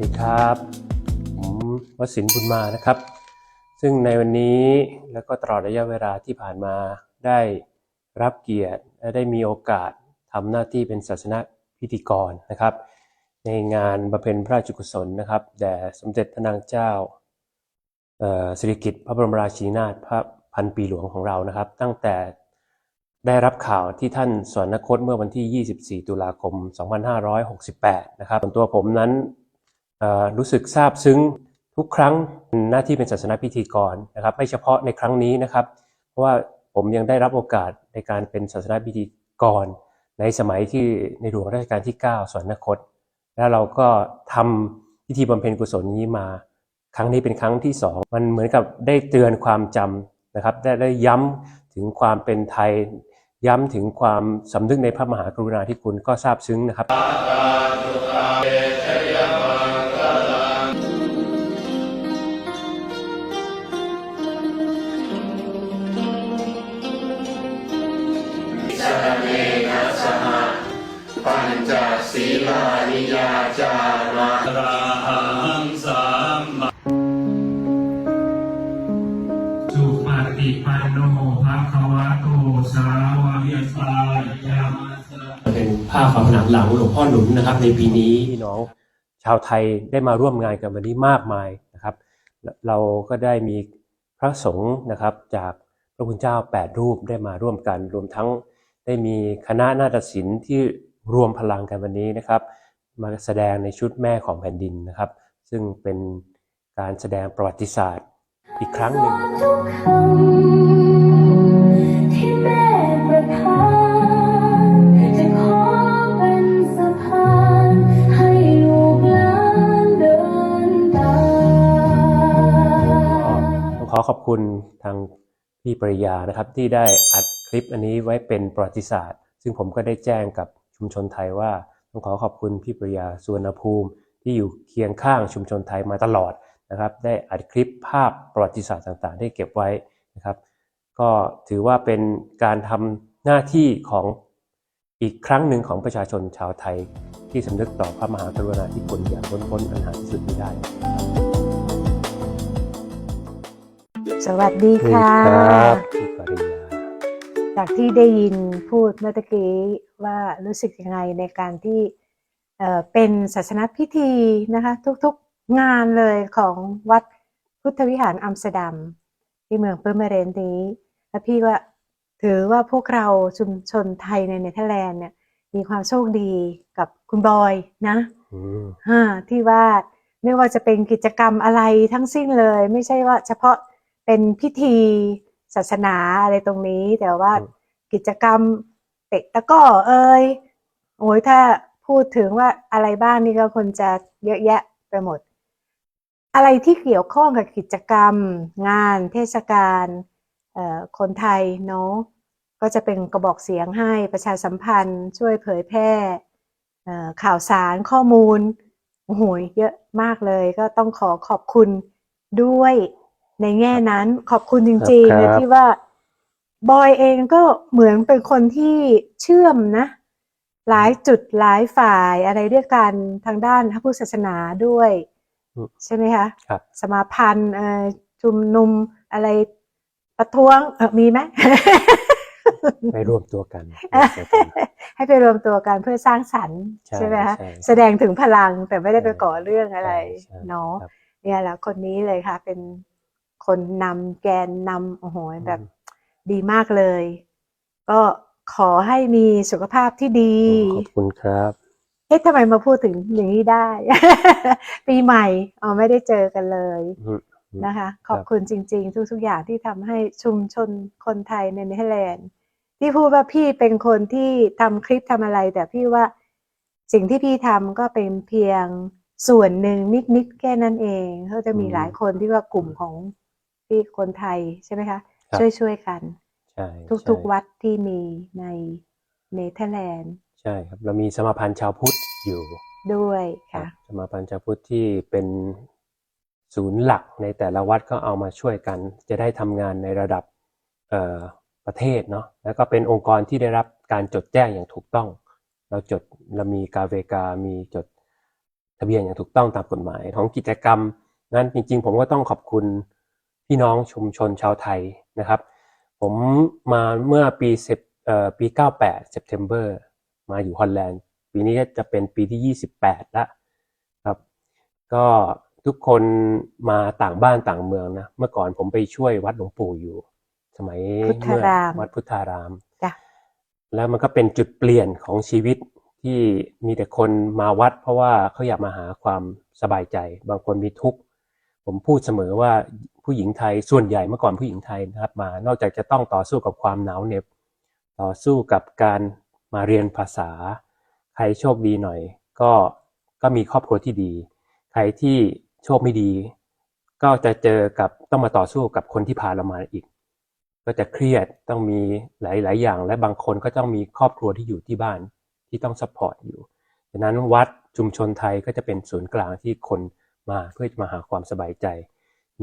ดีครับผมวสินบุญมานะครับ ซึ่งในวันนี้แล้วก็ตลอดระยะเวลาที่ผ่านมาได้รับเกียรติและได้มีโอกาสทำหน้าที่เป็นศาสนพิธีกรนะครับ ในงานบำเพ็ญพระราชกุศลนะครับแด่สมเด็จพระนางเจ้าสิริกิติ์พระบรมราชินีนาถพระพันปีหลวงของเรานะครับ ตั้งแต่ได้รับข่าวที่ท่านสวรรคตเมื่อวันที่ 24 ตุลาคม 2568 นะครับส่วนตัวผมนั้น รู้สึกซาบซึ้งทุกครั้งหน้าที่เป็นศาสนพิธีกรนะครับ ไม่เฉพาะในครั้งนี้นะครับ เพราะว่าผมยังได้รับโอกาสในการเป็นศาสนพิธีกร ในสมัยที่ในหลวงรัชกาลที่ 9สวรรคต แล้วเราก็ทำพิธีบำเพ็ญกุศลนี้มา ครั้งนี้เป็นครั้งที่สองมันเหมือนกับได้เตือนความจำนะครับ ได้ได้ย้ำถึงความเป็นไทย ย้ำถึงความสำนึกในพระมหากรุณาธิคุณก็ซาบซึ้งนะครับ ลานิยาจามาราหังสัมมาสุปฏิปันโนภะคะวะโตสาวกสังฆามัสสะเป็นภาพฝาผนังหลังหลวงพ่อหนุนนะครับ ในปีนี้พี่น้องชาวไทยได้มาร่วมงานกันวันนี้มากมายนะครับ เราก็ได้มีพระสงฆ์นะครับจากพระคุณเจ้า 8 รูปได้มาร่วมกัน รวมทั้งได้มีคณะนาฏศิลป์ที่ รวมพลังกันวันนี้นะครับ มาแสดงในชุดแม่ของแผ่นดินนะครับ ซึ่งเป็นการแสดงประวัติศาสตร์อีกครั้งหนึ่งทุกคำที่แม่ประทานจะขอเป็นสะพานให้ลูกหลานเดินตามต้องขอขอบคุณทางพี่ปริยานะครับที่ได้อัดคลิปอันนี้ไว้เป็นประวัติศาสตร์ ซึ่งผมก็ได้แจ้งกับ ชุมชนไทยว่าต้องขอขอบคุณพี่ปริยาสุวรรณภูมิ ที่อยู่เคียงข้างชุมชนไทยมาตลอดนะครับได้อัดคลิปภาพประวัติศาสตร์ต่างๆ ได้เก็บไว้นะครับ ก็ถือว่าเป็นการทำหน้าที่ของอีกครั้งหนึ่งของประชาชนชาวไทย ที่สำนึกต่อพระมหากรุณาธิคุณอย่างล้นพ้นอันหาที่สุดมิได้ สวัสดีค่ะครับพี่ปริยา จากที่ได้ยินพูดเมื่อกี้ว่ารู้สึกยังไงในการที่เเป็นศาสนพิธีนะคะทุกๆงานเลยของวัดพุทธวิหารอัมสเตอร์ดัมที่เมืองเปอร์เมเรนต์นี้ และพี่ว่าถือว่าพวกเราชุมชนไทยในเนเธอร์แลนด์เนี่ยมีความโชคดีกับคุณบอยนะอืมอ่าที่ว่าไม่ว่าจะเป็นกิจกรรมอะไรทั้งสิ้นเลย ไม่ใช่ว่าเฉพาะเป็นพิธี ศาสนาอะไรตรงนี้ แต่ว่าอืมกิจกรรมเตะตะกร้อเอ่ยโอ้ยถ้าพูดถึงว่าอะไรบ้างนี่ก็คนจะเยอะแยะไปหมด อะไรที่เกี่ยวข้องกับกิจกรรม งาน เทศกาลเอ่อคนไทยเนาะก็จะเป็นกระบอกเสียงให้ประชาสัมพันธ์ ช่วยเผยแพร่เอ่อข่าวสารข้อมูลโอ้โหเยอะมากเลย ก็ต้องขอขอบคุณด้วย ในแง่นั้นขอบคุณจริงๆครันะบที่ว่าบอยเองก็เหมือนเป็นคนที่เชื่อมนะ หลายจุดหลายฝ่ายอะไรด้วยกันทางด้านพระพุทธศาสนาด้วยอืมใช่ไหมคะครับสมาพันธ์เอ่อชุมนุมอะไรประท้วงเออมีไหมไปร่วมตัวกัน ให้ไปรวมตัวกันเพื่อสร้างสรรค์ใช่ใช่ไหมคะใช่แสดงถึงพลังแต่ไม่ได้ไปใช่ก่อเรื่องอะไรใช่เนาะครับเนี่ยแหละคนนี้เลยค่ะเป็น คนนำแกนนำโอ้โหแบบอืมดีมากเลย ก็ขอให้มีสุขภาพที่ดี ขอบคุณครับเอ๊ะทำไมมาพูดถึงอย่างนี้ได้ ปีใหม่อ๋อไม่ได้เจอกันเลยอืมนะคะคขรับอบคุณจริง ๆ ทุกๆอย่างที่ทำให้ชุมชนคนไทยในเนเธอร์แลนด์ที่พูดว่าพี่เป็นคนที่ทำคลิปทำอะไร แต่พี่ว่าสิ่งที่พี่ทำก็เป็นเพียงส่วนหนึ่งนิดๆแค่นั้นเองเขาจะมีอืมหลายคนที่ว่ากลุ่มของ ที่คนไทยใช่ไหมคะ ครับ ช่วยๆกัน ใช่ทุกๆใช่วัดที่มีในเนเธอร์แลนด์ใช่ครับเรามีสมาพันธ์ชาวพุทธอยู่ด้วยค่ะสมาพันธ์ชาวพุทธที่เป็นศูนย์หลักในแต่ละวัดก็เอามาช่วยกัน จะได้ทำงานในระดับเอ่อประเทศเนาะแล้วก็เป็นองค์กรที่ได้รับการจดแจ้งอย่างถูกต้อง เราจดเรามีกาเวกา มีจดทะเบียนอย่างถูกต้องตามกฎหมาย ของกิจกรรมนั้นจริงๆ ผมก็ต้องขอบคุณ พี่น้องชุมชนชาวไทยนะครับ ผมมาเมื่อปีสิบเอ่อปี 98 September มาอยู่ฮอลแลนด์ปีนี้ก็จะเป็นปีที่ 28ละครับ ก็ทุกคนมาต่างบ้านต่างเมืองนะ เมื่อก่อนผมไปช่วยวัดหลวงปู่อยู่ สมัยพุทธารามเมื่อวัดพุทธารามจ้ะแล้วมันก็เป็นจุดเปลี่ยนของชีวิตที่มีแต่คนมาวัด เพราะว่าเขาอยากมาหาความสบายใจ บางคนมีทุกข์ ผมพูดเสมอว่า ผู้หญิงไทยส่วนใหญ่เมื่อก่อนผู้หญิงไทยนะครับมานอกจากจะต้องต่อสู้กับความหนาวเหน็บ ต่อสู้กับการมาเรียนภาษา ใครโชคดีหน่อย ก็ก็มีครอบครัวที่ดี ใครที่โชคไม่ดี ก็จะเจอกับต้องมาต่อสู้กับคนที่พาเรามาอีก ก็จะเครียดต้องมีหลาย ๆ อย่าง และบางคนก็ต้องมีครอบครัวที่อยู่ที่บ้านที่ต้องซัพพอร์ตอยู่ดังนั้นวัดชุมชนไทยก็จะเป็นศูนย์กลางที่คนมาเพื่อจะมาหาความสบายใจ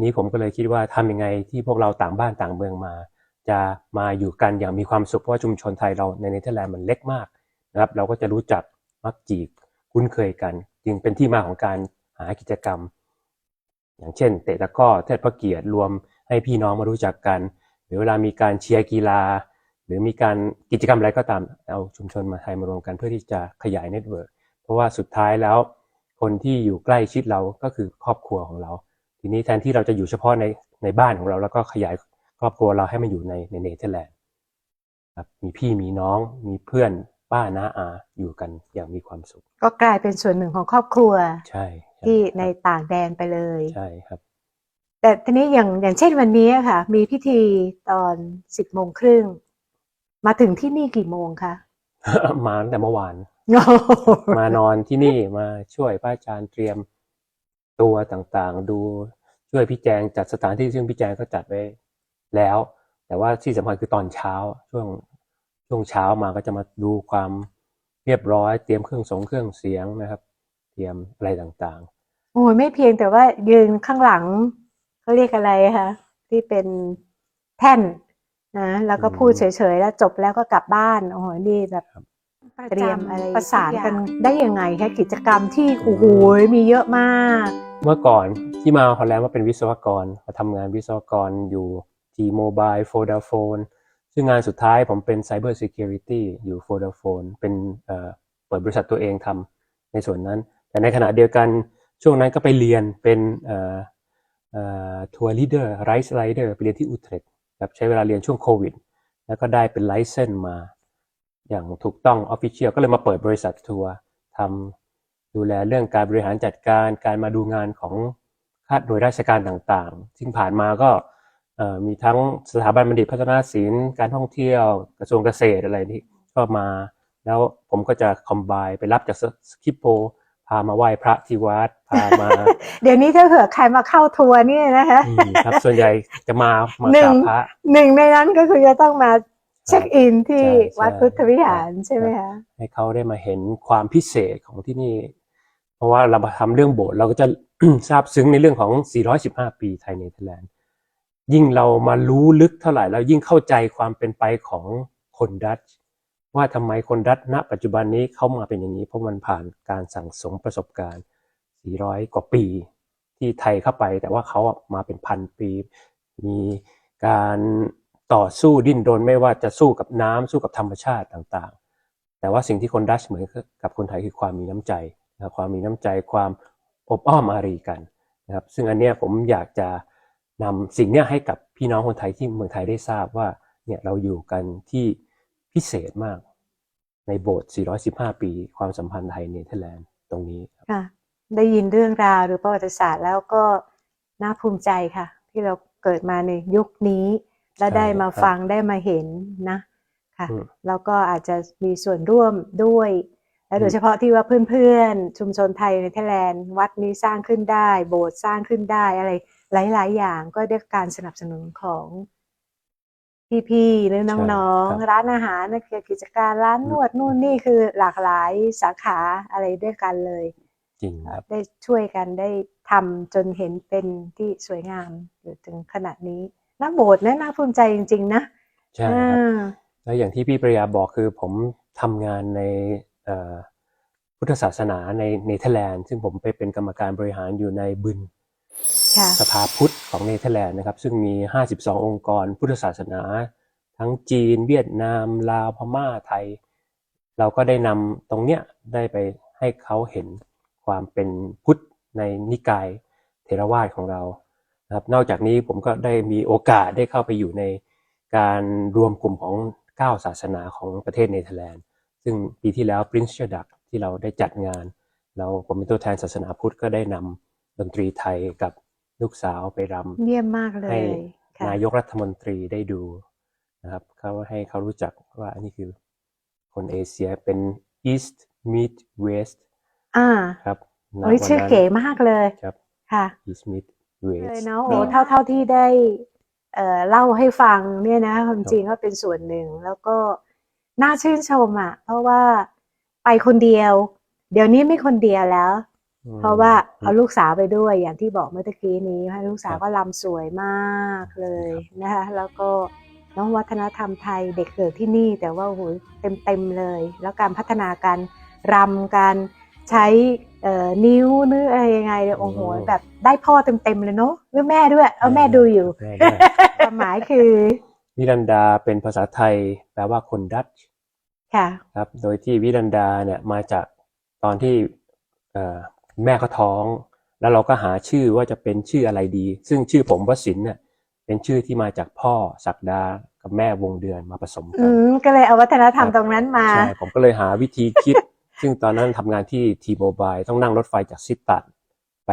นี้ผมก็เลยคิดว่าทำยังไงที่พวกเราต่างบ้านต่างเมืองมา จะมาอยู่กันอย่างมีความสุขเพราะว่าชุมชนไทยเราในเนเธอร์แลนด์มันเล็กมากนะครับ เราก็จะรู้จักมักจีบคุ้นเคยกัน จึงเป็นที่มาของการหากิจกรรม อย่างเช่น เตะตะก้อเทิดพระเกียรติรวมให้พี่น้องมารู้จักกัน หรือเวลามีการเชียร์กีฬา หรือมีการกิจกรรมอะไรก็ตามเอาชุมชนมาไทยมารวมกันเพื่อที่จะขยายเน็ตเวิร์กเพราะว่าสุดท้ายแล้ว คนที่อยู่ใกล้ชิดเราก็คือครอบครัวของเรา ทีนี้แทนที่เราจะอยู่เฉพาะในในบ้านของเรา แล้วก็ขยายครอบครัวเราให้มันอยู่ในในเนเธอร์แลนด์ครับมีพี่มีน้องมีเพื่อนป้าน้าอาอยู่กันอย่างมีความสุข ก็กลายเป็นส่วนหนึ่งของครอบครัว ใช่ช่ที่ในครับต่างแดนไปเลยใช่ครับ แต่ทีนี้อย่างอย่างเช่นวันนี้อะค่ะ มีพิธีตอนสิบโมงครึ่งมาถึงที่นี่กี่โมงคะมาตั้งแต่เมื่อวานโอ้โหมานอนที่นี่มาช่วยพระอาจารย์เตรียม ตัวต่างๆ ดูช่วยพี่แจงจัดสถานที่ซึ่งพี่แจงก็จัดไว้แล้ว แต่ว่าที่สำคัญคือตอนเช้าช่วงช่วงเช้ามาก็จะมาดูความเรียบร้อยเตรียมเครื่องสงเครื่องเสียงนะครับ เตรียมอะไรต่างโอ้ยไม่เพียงแต่ว่ายืนข้างหลังเขาเรียกอะไรคะที่เป็นแท่นนะแล้วก็พูดเฉยๆแล้วจบแล้วก็กลับบ้านโอ้โหนี่แบบเตรียมอะไรประสานกันได้ยังไงคะกิจกรรมที่โอ้โหมีเยอะมากๆ เมื่อก่อนที่มาฮอลแลนด์ว่าเป็นวิศวกรมาทำงานวิศวกรอยู่ T-Mobile Vodafone ซึ่งงานสุดท้ายผมเป็น Cyber Security อยู่ Vodafone เป็นเอ่อเปิดบริษัทตัวเองทำในส่วนนั้น แต่ในขณะเดียวกันช่วงนั้นก็ไปเรียนเป็นทัวร์ลีเดอร์ไรส์ไรเดอร์ไปเรียนที่อุตร c ครับใช้เวลาเรียนช่วงโควิด แล้วก็ได้เป็นไลเซนมา อย่างถูกต้องออฟฟิเชียลก็เลยมาเปิดบริษัททัวร์ทำ ดูแลเรื่องการบริหารจัดการการมาดูงานของข้าหน่วยราชการต่างๆ ซึ่งผ่านมาก็เอ่อมีทั้งสถาบันบัณฑิตพัฒนาศิลป์การท่องเที่ยวกระทรวงเกษตรอะไรที่ก็มา แล้วผมก็จะคอมไบไปรับจากสคิปโปพามาไหว้พระที่วัดพามา เดี๋ยวนี้ถ้าเผื่อใครมาเข้าทัวร์เนี่ยนะคะอืมครับส่วนใหญ่จะมามาหนึ่กรางบพระหนึ่งในนั้นก็คือจะต้องมาเช็คอินที่ใช่ใช่วัดพุทธวิหารใช่ไหมคะให้เขาได้มาเห็นความพิเศษของที่นี่ เพราะว่าเรามาทำเรื่องโบสถ์เราก็จะทราบซึ้งในเรื่องของ 415 ปีไทยเนเธอร์แลนด์ยิ่งเรามารู้ลึกเท่าไหร่เรายิ่งเข้าใจความเป็นไปของคนดัตช์ว่าทำไมคนดัตช์ณ ปัจจุบันนี้เข้ามาเป็นอย่างนี้ เพราะมันผ่านการสั่งสมประสบการณ์ 400 กว่าปีที่ไทยเข้าไป แต่ว่าเขาอะมาเป็นพันปี มีการต่อสู้ดิ้นรนไม่ว่าจะสู้กับน้ำสู้กับธรรมชาติต่างๆ แต่ว่าสิ่งที่คนดัชเหมือนกับคนไทยคือความมีน้ำใจ นะครับความมีน้ำใจความอบอ้อมอารีกันนะครับ ซึ่งอันเนี้ยผมอยากจะนำสิ่งเนี้ยให้กับพี่น้องคนไทยที่เมืองไทยได้ทราบว่าเนี่ยเราอยู่กันที่พิเศษมาก ในโบสถ์ 415 ปี ความสัมพันธ์ไทยเนเธอร์แลนด์ตรงนี้ครับค่ะได้ยินเรื่องราวหรือประวัติศาสตร์แล้วก็น่าภูมิใจค่ะ ที่เราเกิดมาในยุคนี้ และใช่ได้มาครับฟังได้มาเห็นนะค่ะอืมแล้วก็อาจจะมีส่วนร่วมด้วย และโดอืยมเฉพาะที่ว่าเพื่อนๆ ชุมชนไทยในเทแลนด์วัดนี้สร้างขึ้นได้ โบสถ์สร้างขึ้นได้อะไรหลาย ๆ อย่างก็ได้การสนับสนุนของพี่ๆหรือน้องใช่ครับๆร้านอาหารนักกิจการร้านนวดนู่นนี่คือหลากหลายสาขาอะไรด้วยกันเลย จริงครับ ได้ช่วยกันได้ทำจนเห็นเป็นที่สวยงามอยู่ถึงขนาดนี้น่าโบสถ์นะน่าภูมิใจจริง ๆ นะ ใช่ครับอ่าแล้วอย่างที่พี่ปริยาบอกคือผมทำงานในเอ่อ พุทธศาสนาในเนเธอร์แลนด์ซึ่งผมไปเป็นกรรมการบริหารอยู่ในบึนค่ะสภาพุทธของเนเธอร์แลนด์นะครับ ซึ่งมี 52 องค์กรพุทธศาสนา ทั้งจีน เวียดนาม ลาวพม่าไทย เราก็ได้นำตรงเนี้ยได้ไปให้เขาเห็นความเป็นพุทธในนิกายเทรวาสของเรานะครับนอกจากนี้ผมก็ได้มีโอกาสได้เข้าไปอยู่ในการรวมกลุ่มของ 9 ศาสนาของประเทศเนเธอร์แลนด์ ซึ่งปีที่แล้ว Prince c h a d a k ที่เราได้จัดงาน เราผมเป็นตัวแทนศาสนาพุทธก็ได้นำดนตรีไทยกับลูกสาวไปรำเยี่ยมมากเลให้ยค่ะนายกรัฐมนตรีได้ดูนะครับเขาให้เขารู้จักว่าอันนี้คือคนเอเชียเป็น East Meet West อ่าครับณโอ้ยวันชื่อนั้นเก๋มากเลยครับค่ะ East Meet เลย West เนาะโอ้เท่าเท่าที่ได้เอ่อเล่าให้ฟังเนี่ยนะความจริงก็เป็นส่วนหนึ่งแล้วก็ น่าชื่นชมอะ เพราะว่าไปคนเดียว เดี๋ยวนี้ไม่คนเดียวแล้วอืมเพราะว่าเอาลูกสาวไปด้วยอย่างที่บอกเมื่อตะกี้นี้ให้ลูกสาวครับก็รำสวยมากเลยนะคะแล้วก็น้องวัฒนธรรมไทยเด็กเกิดที่นี่แต่ว่าโอ้โหเต็มเต็มๆเลย แล้วการพัฒนาการรำการใช้เอ่อนิ้วหรืออะไรยังไงเนี่ยโอ้โหแบบได้พ่อเต็มเต็มๆเลยเนาะหรือแม่ด้วย เอาแม่ดูอยู่แม่ด้วยความหมายคือ วิรันดาเป็นภาษาไทย แปลว่าคนดัตช์ค่ะครับ โดยที่วิรันดาเนี่ยมาจากตอนที่เอ่อแม่เขาท้อง แล้วเราก็หาชื่อว่าจะเป็นชื่ออะไรดี ซึ่งชื่อผมวสินทร์เนี่ยเป็นชื่อที่มาจากพ่อศักดากับแม่วงเดือนมาผสมกัอืนมก็เลยเอาวัฒนธรรมตรงนั้นมา ใช่ ผมก็เลยหาวิธีคิด ซึ่งตอนนั้นทำงานที่ทีโมบายต้องนั่งรถไฟจากซิตตันไป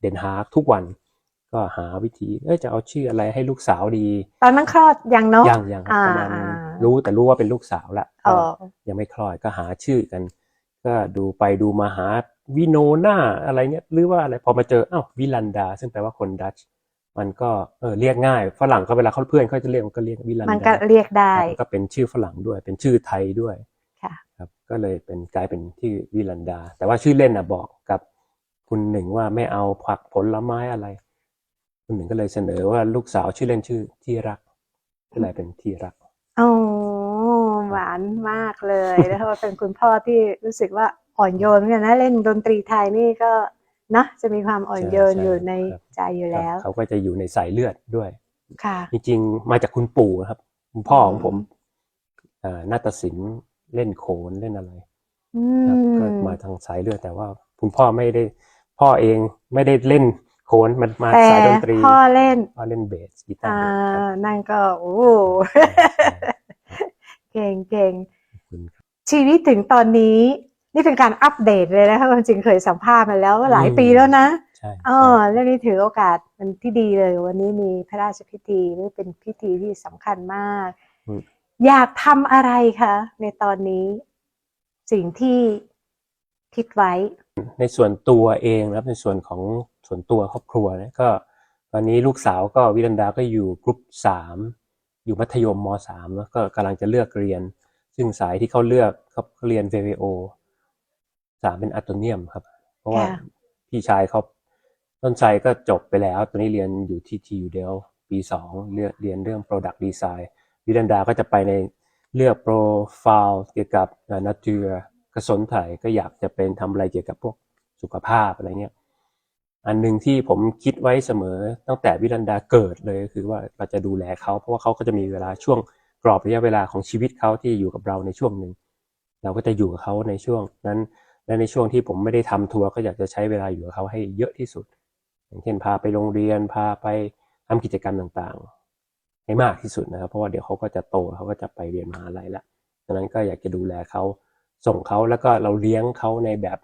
เดนฮาร์กทุกวัน ก็หาวิธีเอ้ยจะเอาชื่ออะไรให้ลูกสาวดี ตอนนั้นคลอดยังเนาะยังยังครับประมาณอ่ารู้แต่รู้ว่าเป็นลูกสาวละอ๋อยังไม่คลอดก็หาชื่อกัน ก็ดูไปดูมาหาวิโนนาอะไรเนี้ยหรือว่าอะไรพอมาเจออ้าววิลันดา ซึ่งแปลว่าคนดัตช์มันก็เออเรียกง่ายฝรั่งก็เวลาเขาเพื่อนเขาจะเรียกมันก็เรียกวิลันมันดาก็เรียกได้ครับก็เป็นชื่อฝรั่งด้วย เป็นชื่อไทยด้วยค่ะครับก็เลยเป็นกลายเป็นที่อวิลันดา แต่ว่าชื่อเล่นนะบอกกับคุณหนึ่งว่าไม่เอาผักผลไม้อะไร คุณหนึ่งก็เลยเสนอว่าลูกสาวชื่อเล่นชื่อที่รักก็เลยเป็นที่รักอ๋อหวานมากเลยแล้วก็เป็นคุณพ่อที่รู้สึกว่าอ่อนโยนเหมือนกันนะเล่นดนตรีไทยนี่ก็นะจะมีความอ่อนโยนใช่อยู่ในครับใจอยู่แล้วครับเขาก็จะอยู่ในสายเลือดด้วย ค่ะ จริงๆมาจากคุณปู่นะครับ คุณพ่อของผมเอ่อนาฏศิลป์เล่นโขนเล่นอะไรอืครับมก็มาทางสายเลือดแต่ว่า คุณพ่อไม่ได้ พ่อเองไม่ได้เล่น โขนมันมาแต่สายดนตรีพ่อเล่นพ่อเล่นเบสกีตาอ่าร์เบสครับนั่นก็โอ้ใช่ใช่เก่งเก่งขอบคุณครับชีวิตถึงตอนนี้ นี่เป็นการอัปเดตเลยนะคะความจริงเคยสัมภาษณ์มาแล้วหลายอืมปีแล้วนะใช่เออเรื่องนี้ถือโอกาสมันที่ดีเลย วันนี้มีพระราชพิธีหรือเป็นพิธีที่สำคัญมากอืมอยากทำอะไรคะในตอนนี้ สิ่งที่คิดไว้ ในส่วนตัวเองนะครับในส่วนของ ส่วนตัวครอบครัวเนี่ยก็ตอนนี้ลูกสาวก็วิรันดาก็อยู่กรุ๊ปสามอยู่มัธยมมสามแล้วก็กำลังจะเลือกเรียน ซึ่งสายที่เขาเลือกเขาเรียน VVO สามเป็นอะโตเนียมครับ เพราะว่าค่ะพี่ชายเขาต้นใจก็จบไปแล้ว ตอนนี้เรียนอยู่ที่ทียูเดลปีสองเรียนเรียนเรื่อง Product Design วิรันดาก็จะไปในเลือกโปรไฟล์เกี่ยวกับนัต u r กระสนไถก็อยากจะเป็นทำอะไรเกี่ยวกับพวกสุขภาพอะไรเงี้ย อันหนึ่งที่ผมคิดไว้เสมอตั้งแต่วิรันดาเกิดเลยก็คือว่าเราจะดูแลเขาเพราะว่าเขาก็จะมีเวลาช่วงกรอบระยะเวลาของชีวิตเขาที่อยู่กับเราในช่วงหนึ่งเราก็จะอยู่กับเขาในช่วงนั้น และในช่วงที่ผมไม่ได้ทำทัวร์ก็อยากจะใช้เวลาอยู่กับเขาให้เยอะที่สุด อย่างเช่นพาไปโรงเรียนพาไปทำกิจกรรมต่างๆ ให้มากที่สุดนะครับ เพราะว่าเดี๋ยวเขาก็จะโตเขาก็จะไปเรียนมหาลัยละดังนั้นก็อยากจะดูแลเขาส่งเขาแล้วก็เราเลี้ยงเขาในแบบ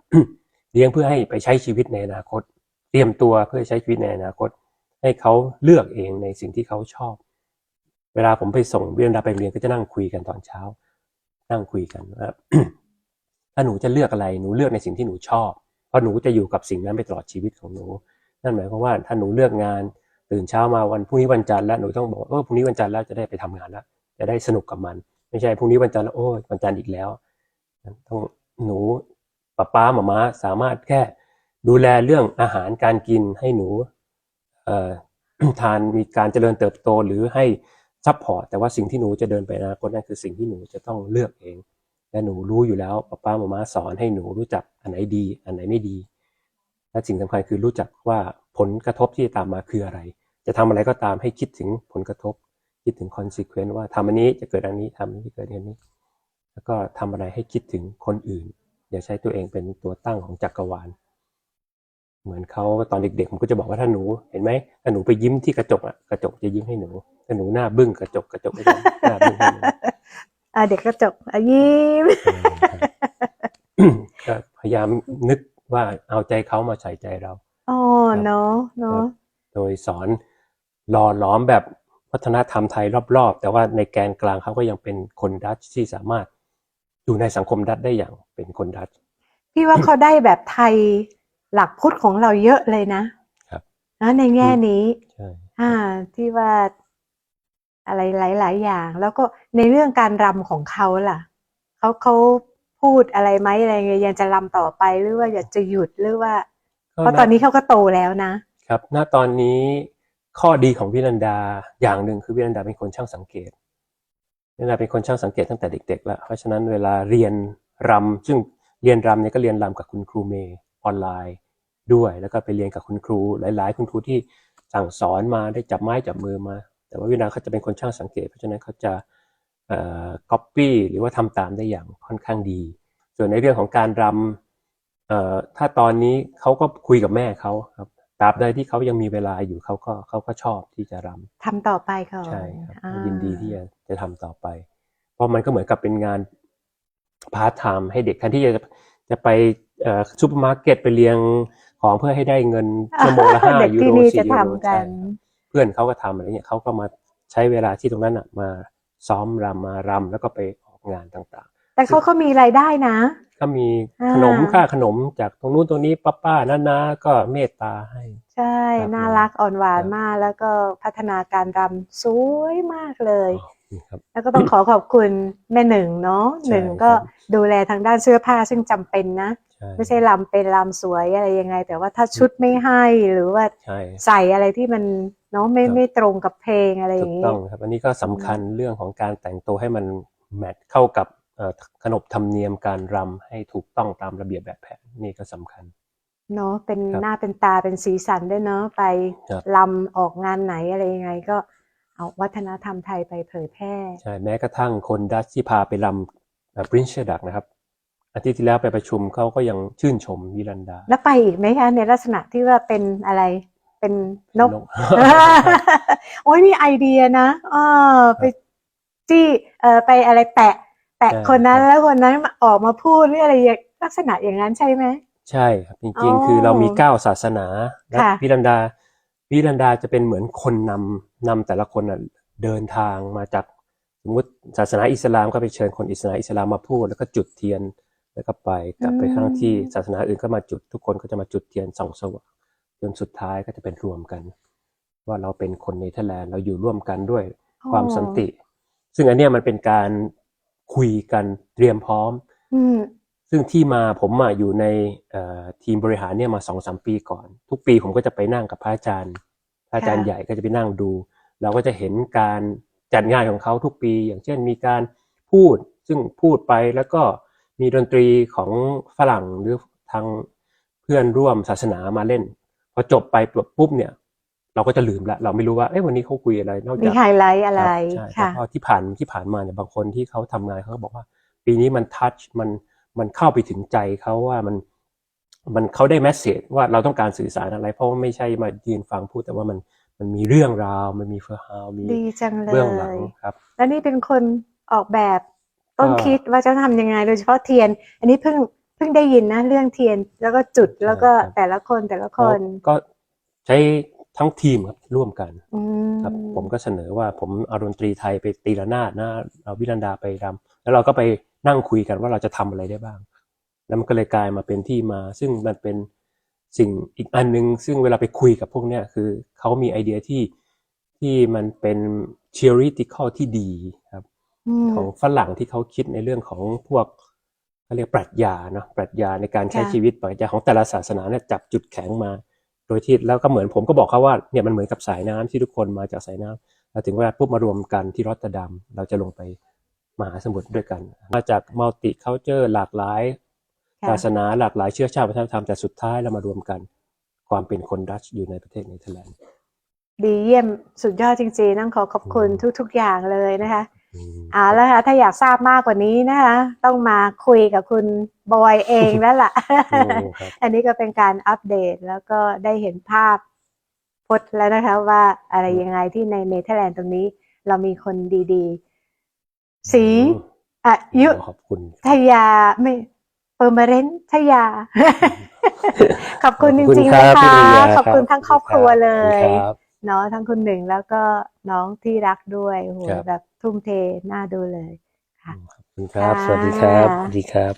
เลี้ยงเพื่อให้ไปใช้ชีวิตในอนาคต เตรียมตัวเพื่อใช้ชีวิตในอนาคต ให้เขาเลือกเองในสิ่งที่เขาชอบ เวลาผมไปส่งเรียนดาไปเรียนก็จะนั่งคุยกันตอนเช้า นั่งคุยกันว่าถ้าหนูจะเลือกอะไรหนูเลือกในสิ่งที่หนูชอบ เพราะหนูจะอยู่กับสิ่งนั้นไปตลอดชีวิตของหนู นั่นหมายความว่าถ้าหนูเลือกงานตื่นเช้ามาวันพรุ่งนี้วันจันทร์แล้วหนูต้องบอกเออพรุ่งนี้วันจันทร์แล้วจะได้ไปทำงานแล้วจะได้สนุกกับมัน ไม่ใช่พรุ่งนี้วันจันทร์แล้วโอ้ยวันจันทร์อีกแล้วต้องหนูป้าป้าหมาม้าสามารถแค่ ดูแลเรื่องอาหารการกินให้หนูทานมีการเจริญเติบโตหรือให้ซัพพอร์ตแต่ว่าสิ่งที่หนูจะเดินไปอนาคตนั่นคือสิ่งที่หนูจะต้องเลือกเอง และหนูรู้อยู่แล้วป้าป้ามามาสอนให้หนูรู้จักอันไหนดี อันไหนไม่ดี และสิ่งสำคัญคือรู้จักว่าผลกระทบที่จะตามมาคืออะไร จะทำอะไรก็ตามให้คิดถึงผลกระทบ คิดถึง consequence ว่าทำอันนี้จะเกิดอันนี้ทำอันนี้เกิดอันนี้ แล้วก็ทำอะไรให้คิดถึงคนอื่น อย่าใช้ตัวเองเป็นตัวตั้งของจักรวาล เหมือนเขาตอนเด็กๆผมก็จะบอกว่าถ้าหนูเห็นไหมถ้าหนูไปยิ้มที่กระจกอะกระจกจะยิ้มให้หนูถ้าหนูหน้าบึ้งกระจกกระจกก็จะหน้าบึ้งให้หนูอ่าเด็กกระจกอะยิ้มก็พยายามนึกว่าเอาใจเขามาใส่ใจเราอ๋อเนาะเนาะโดยสอนหล่อหลอมแบบวัฒนธรรมไทยรอบๆ แต่ว่าในแกนกลางเขาก็ยังเป็นคนดัตช์ที่สามารถอยู่ในสังคมดัตช์ได้อย่างเป็นคนดัตช์พี่ว่าเขาได้แบบไทย หลักพุทธของเราเยอะเลยนะครับนะในแง่นี้ใช่อ่า ที่ว่าอะไรหลาย ๆ อย่าง แล้วก็ในเรื่องการรำของเขาล่ะเขาเขาพูดอะไรไหมอะไรเงี้ยยังจะรำต่อไปหรือว่าอยากจะหยุดหรือว่า เพราะตอนนี้เขาก็โตแล้วนะ ครับ ณตอนนี้ข้อดีของวิรันดาอย่างหนึ่งคือวิรันดาเป็นคนช่างสังเกตวิรันดาเป็นคนช่างสังเกตตั้งแต่เด็ก ๆ แล้วเพราะฉะนั้นเวลาเรียนรำซึ่งเรียนรำเนี่ยก็เรียนรำกับคุณครูเมย์ ออนไลน์ด้วย แล้วก็ไปเรียนกับคุณครู หลาย ๆ คุณครูที่สั่งสอนมาได้จับไม้จับมือมา แต่ว่าวิรันดาเขาจะเป็นคนช่างสังเกต เพราะฉะนั้นเขาจะเอ่อ copy หรือว่าทำตามได้อย่างค่อนข้างดี ส่วนในเรื่องของการรำเอ่อถ้าตอนนี้เขาก็คุยกับแม่เขาครับตราบใดที่เขายังมีเวลาอยู่เขาก็เขาก็ชอบที่จะรทำต่อไปก่อนำใช่ครับอ่ายินดีที่จะจะทำต่อไป เพราะมันก็เหมือนกับเป็นงานพาร์ทไทม์ให้เด็กแทนที่จะ จะไปเอ่อซูเปอร์มาร์เก็ตไปเรียงของเพื่อให้ได้เงินชั่วโมงละห้าเด็กยูที่โรนี่สี่จะยูโรทำกัใช่นเพื่อนเขาก็ทำอะไรเงี้ยเขาก็มาใช้เวลาที่ตรงนั้นอะมาซ้อมรำมารำแล้วก็ไปออกงานต่างแต่เขาเขามีรายได้นะๆก็มีอ่าขนมค่าขนมจากตรงนู้นตรงนี้ป้าป้าๆน้าๆก็เมตตาให้ ใช่ครับน่ารักอ่อนหวานครับมาก แล้วก็พัฒนาการรำสวยมากเลยอ๋อนี่ครับ แล้วก็ต้องขอขอบคุณแม่หนึ่งเนาะใช่หนึ่งครับก็ดูแลทางด้านเสื้อผ้าซึ่งจำเป็นนะใช่ไม่ใช่ลำเป็นลำสวยอะไรยังไง แต่ว่าถ้าชุดไม่ให้หรือว่าใช่ใส่อะไรที่มันเนาะไม่ครับไม่ตรงกับเพลงอะไรอถูย่ากงนี้ต้องครับอันนี้ก็สำคัญเรื่องของการแต่งตัวให้มันแมทเข้ากับเอ่อขนบธรรมเนียมการรำให้ถูกต้องตามระเบียบแบบแผนนี่ก็สำคัญเนาะเป็นครับหน้าเป็นตาเป็นสีสันด้วยเนาะไปครับลำออกงานไหนอะไรยังไงก็ เอาวัฒนธรรมไทยไปเผยแพร่ใช่แม้กระทั่งคนดัชที่พาไปรำแบบปรินเชดักนะครับอาทิตย์ที่แล้วไปประชุมเขาก็ยังชื่นชมวิรันดา แล้วไปอีกไหมคะในลักษณะที่ว่าเป็นอะไรเป็นนกโอ้ยมีไอเดียนะเออไปจี้เออไปอะไรแปะ แปะใช่คนนั้นครับแล้วคนนั้นมาออกมาพูดหรืออะไรอย่างลักษณะอย่างนั้นใช่ไหมใช่ครับจอ๋ริงอๆคือเรามีเก้าศาสนาและค่ะวิรันดาวิรันดาจะเป็นเหมือนคนนำ นำแต่ละคนน่ะเดินทางมาจากสมมติศาสนาอิสลามก็ไปเชิญคนอิสลามอิสลามมาพูด แล้วก็จุดเทียนแล้วก็ไปกลับไปข้างที่ศาสนาอื่นก็มาจุดทุกคนก็จะมาจุดเทียนส่องสว่างจนสุดท้ายก็จะเป็นรวมกัน ว่าเราเป็นคนเนเธอร์แลนด์เราอยู่ร่วมกันด้วยความสันติ ซึ่งอันเนี้ยมันเป็นการคุยกันเตรียมพร้อมอืมซึ่งที่มาผมมาอยู่ในเอ่อทีมบริหารเนี่ยมาสองสามปีก่อน ทุกปีผมก็จะไปนั่งกับพระอาจารย์พระ อาจารย์ค่ะใหญ่ก็จะไปนั่งดู เราก็จะเห็นการจัดงานของเขาทุกปี อย่างเช่นมีการพูดซึ่งพูดไปแล้วก็มีดนตรีของฝรั่งหรือทางเพื่อนร่วมศาสนามาเล่น พอจบไปปุ๊บเนี่ยเราก็จะลืมละเราไม่รู้ว่าเอ้ยวันนี้เขาคุยอะไร นอกมีจากไฮไลท์อะไรใช่แต่ค่ะพอที่ผ่านที่ผ่านมาเนี่ยบางคนที่เขาทำงานเขาก็บอกว่า ปีนี้มันทัชมันมันเข้าไปถึงใจเขาว่ามัน มันเขาได้แมสเซจว่าเราต้องการสื่อสารอะไร เพราะว่าไม่ใช่มายืนฟังพูดแต่ว่ามันมันมีเรื่องราว มันมีเฟอร์ฮาวมีดีจังเลเบื้องหลังยครับ แล้วนี่เป็นคนออกแบบต้นก็คิดว่าจะทำยังไง โดยเฉพาะเทียน อันนี้เพิ่งเพิ่งได้ยินนะเรื่องเทียนแล้วก็จุดแล้วก็ครับแต่ละคนแต่ละคนก็ใช้ทั้งทีมครับร่วมกันอืมครับผมก็เสนอว่าผมเอาดนตรีไทยไปตีระนาดนะเอาวิรันดาไปรำแล้วเราก็ไปนั่งคุยกันว่าเราจะทำอะไรได้บ้าง แล้วมันก็เลยกลายมาเป็นที่มา ซึ่งมันเป็นสิ่งอีกอันหนึง ซึ่งเวลาไปคุยกับพวกเนี้ยคือเขามีไอเดียที่ที่มันเป็น theoretical ที่ดีครับอืมของฝรั่งที่เขาคิดในเรื่องของพวกเขาเรียกปรัชญาเนาะปรัชญาในการใช้ค่ะชีวิตปรัชญาของแต่ละศาสนาเนี่ยจับจุดแข็งมา โดยที่แล้วก็เหมือนผมก็บอกเขาว่าเนี่ยมันเหมือนกับสายน้ำที่ทุกคนมาจากสายน้ำเราถึงเวลาปุ๊บมารวมกันที่รอตเตอร์ดัมเราจะลงไปมหาสมุทรด้วยกัน มาจากมัลติเคาเจอร์หลากหลายค่ะ ศาสนาหลากหลายเชื้อชาติวัฒนธรรมแต่สุดท้ายเรามารวมกัน ความเป็นคนดัชอยู่ในประเทศเนเธอร์แลนด์ดีเยี่ยมสุดยอดจริงๆต้องขอขอบคุณทุก ๆ อย่างเลยนะคะอืมเอาแล้วค่ะถ้าอยากทราบมากกว่านี้นะคะ ต้องมาคุยกับคุณบอยเองแล้วล่ะโอ้ครับอันนี้ก็เป็นการอัปเดตแล้วก็ได้เห็นภาพพจน์แล้วนะคะ ว่าอะไรยังไงที่ในเนเธอร์แลนด์ตรงนี้ เรามีคนดีๆ สีอายุขอบคุณทยาไม่ เปอร์มาเรนทยา ขอบคุณจขอบคุณริงๆครันะบพี่คะริยาขอบคุณทั้งครอบครัวเลยครับเนาะทั้งคุณหนึ่งแล้วก็น้องที่รักด้วยโอ้โหครับแบบทุ่มเทน่าดูเลยขอบคุณครับค่ะสวัสดีครับ สวัสดีครับ